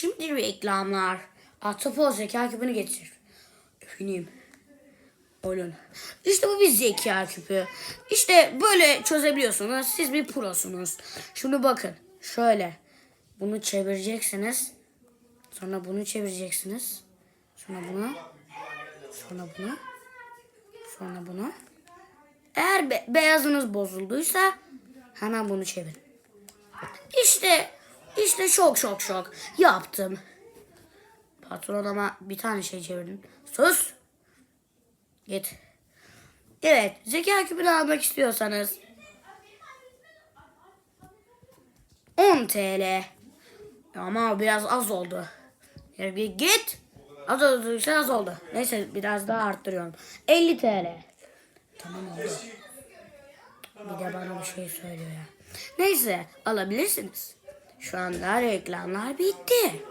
Şimdi reklamlar. Atopol zeka küpünü getir. Efendim. Olun. İşte bu bir zeka küpü. İşte böyle çözebiliyorsunuz. Siz bir prosunuz. Şimdi bakın. Şöyle. Bunu çevireceksiniz. Sonra bunu çevireceksiniz. Sonra bunu. Sonra bunu. Sonra bunu. Eğer be- beyazınız bozulduysa hemen bunu çevirin. İşte işte şok şok şok yaptım. Patron ama bir tane şey çevirdin. Sus. Git. Evet zeka küpünü almak istiyorsanız 10 TL. Ama biraz az oldu. Yani bir git. Az olduysa az oldu. Neyse biraz daha arttırıyorum. 50 TL. Tamam oldu. Bir de bana bir şey söylüyor ya. Neyse alabilirsiniz. Şu anda reklamlar bitti.